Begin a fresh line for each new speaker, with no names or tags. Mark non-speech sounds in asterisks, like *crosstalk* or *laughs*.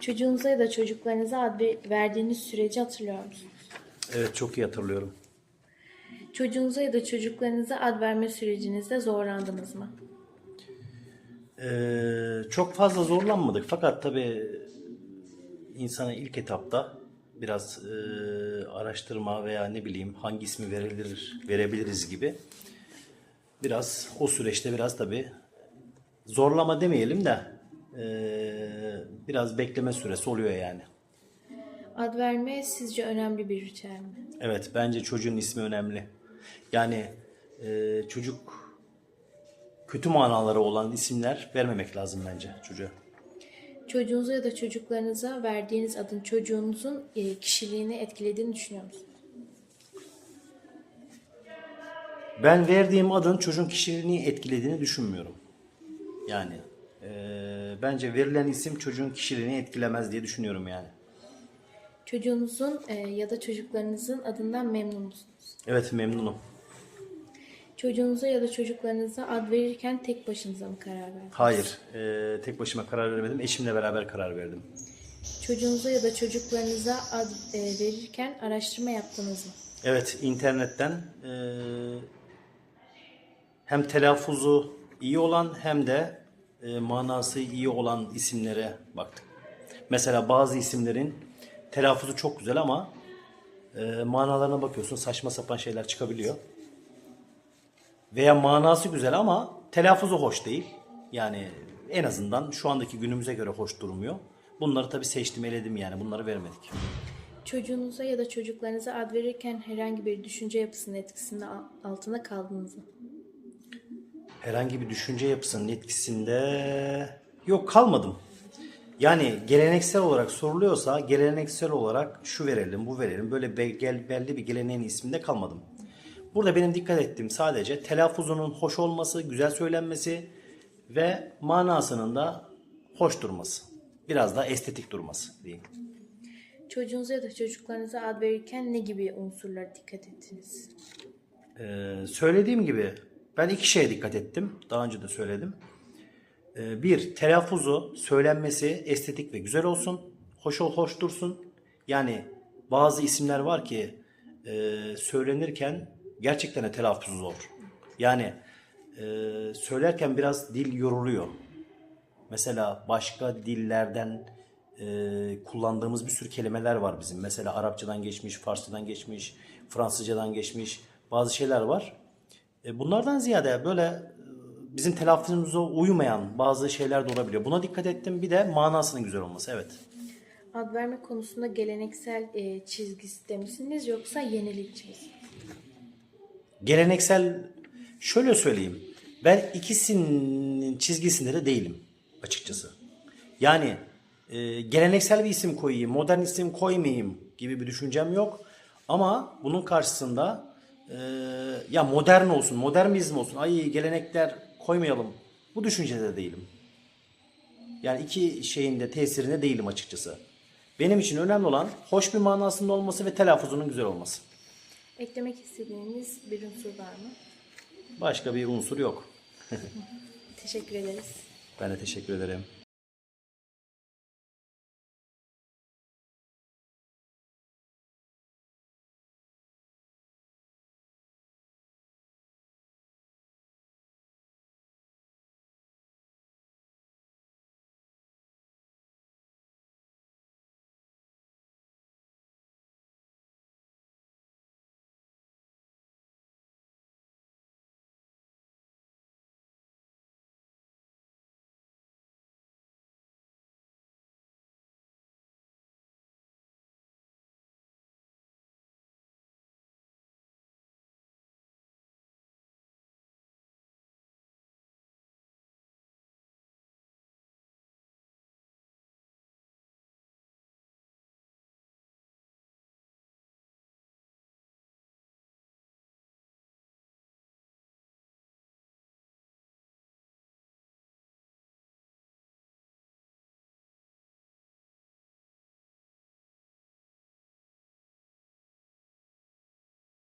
Çocuğunuza ya da çocuklarınıza ad ver- verdiğiniz süreci hatırlıyor musunuz?
Evet çok iyi hatırlıyorum.
Çocuğunuza ya da çocuklarınıza ad verme sürecinizde zorlandınız mı?
Ee, çok fazla zorlanmadık fakat tabii insana ilk etapta biraz e, araştırma veya ne bileyim hangi ismi verilir verebiliriz gibi biraz o süreçte biraz tabii zorlama demeyelim de e, biraz bekleme süresi oluyor yani.
Ad verme sizce önemli bir ritüel mi?
Evet bence çocuğun ismi önemli. Yani e, çocuk kötü manaları olan isimler vermemek lazım bence çocuğa.
Çocuğunuza ya da çocuklarınıza verdiğiniz adın çocuğunuzun e, kişiliğini etkilediğini düşünüyor musunuz?
Ben verdiğim adın çocuğun kişiliğini etkilediğini düşünmüyorum. Yani eee, bence verilen isim çocuğun kişiliğini etkilemez diye düşünüyorum yani.
Çocuğunuzun e, ya da çocuklarınızın adından memnun musunuz?
Evet memnunum.
Çocuğunuza ya da çocuklarınıza ad verirken tek başınıza mı karar verdiniz?
Hayır, eee, tek başıma karar vermedim. Eşimle beraber karar verdim.
Çocuğunuza ya da çocuklarınıza ad e, verirken araştırma yaptınız mı?
Evet, internetten eee, hem telaffuzu iyi olan hem de eee, manası iyi olan isimlere baktık. Mesela bazı isimlerin telaffuzu çok güzel ama eee, manalarına bakıyorsun saçma sapan şeyler çıkabiliyor. Veya manası güzel ama telaffuzu hoş değil. Yani en azından şu andaki günümüze göre hoş durmuyor. Bunları tabii seçtim, eledim yani. Bunları vermedik.
Çocuğunuza ya da çocuklarınıza ad verirken herhangi bir düşünce yapısının etkisinde al- altında kaldınız mı?
Herhangi bir düşünce yapısının etkisinde yok kalmadım. Yani geleneksel olarak soruluyorsa geleneksel olarak şu verelim bu verelim böyle belli bir geleneğin isminde kalmadım. Burada benim dikkat ettiğim sadece telaffuzunun hoş olması, güzel söylenmesi ve manasının da hoş durması. Biraz da estetik durması diyeyim.
Çocuğunuza ya da çocuklarınıza ad verirken ne gibi unsurlara dikkat ettiniz?
Ee, söylediğim gibi ben iki şeye dikkat ettim. Daha önce de söyledim. Ee, bir, telaffuzu, söylenmesi estetik ve güzel olsun. Hoş ol, hoş dursun. Yani bazı isimler var ki e, söylenirken gerçekten de telaffuzu zor. Yani e, söylerken biraz dil yoruluyor. Mesela başka dillerden e, kullandığımız bir sürü kelimeler var bizim. Mesela Arapçadan geçmiş, Farsçadan geçmiş, Fransızcadan geçmiş bazı şeyler var. E, bunlardan ziyade böyle e, bizim telaffuzumuza uymayan bazı şeyler de olabiliyor. Buna dikkat ettim. Bir de manasının güzel olması. Evet.
Ad verme konusunda geleneksel e, çizgisi misiniz yoksa yenilikçi misiniz?
Geleneksel şöyle söyleyeyim. Ben ikisinin çizgisinde de değilim açıkçası. Yani e, geleneksel bir isim koyayım, modern isim koymayayım gibi bir düşüncem yok. Ama bunun karşısında e, ya modern olsun, modernizm olsun, ay gelenekler koymayalım. Bu düşüncede de değilim. Yani iki şeyin de tesirinde değilim açıkçası. Benim için önemli olan hoş bir manasında olması ve telaffuzunun güzel olması.
Eklemek istediğiniz bir unsur var mı?
Başka bir unsur yok. *laughs*
Teşekkür ederiz.
Ben de teşekkür ederim.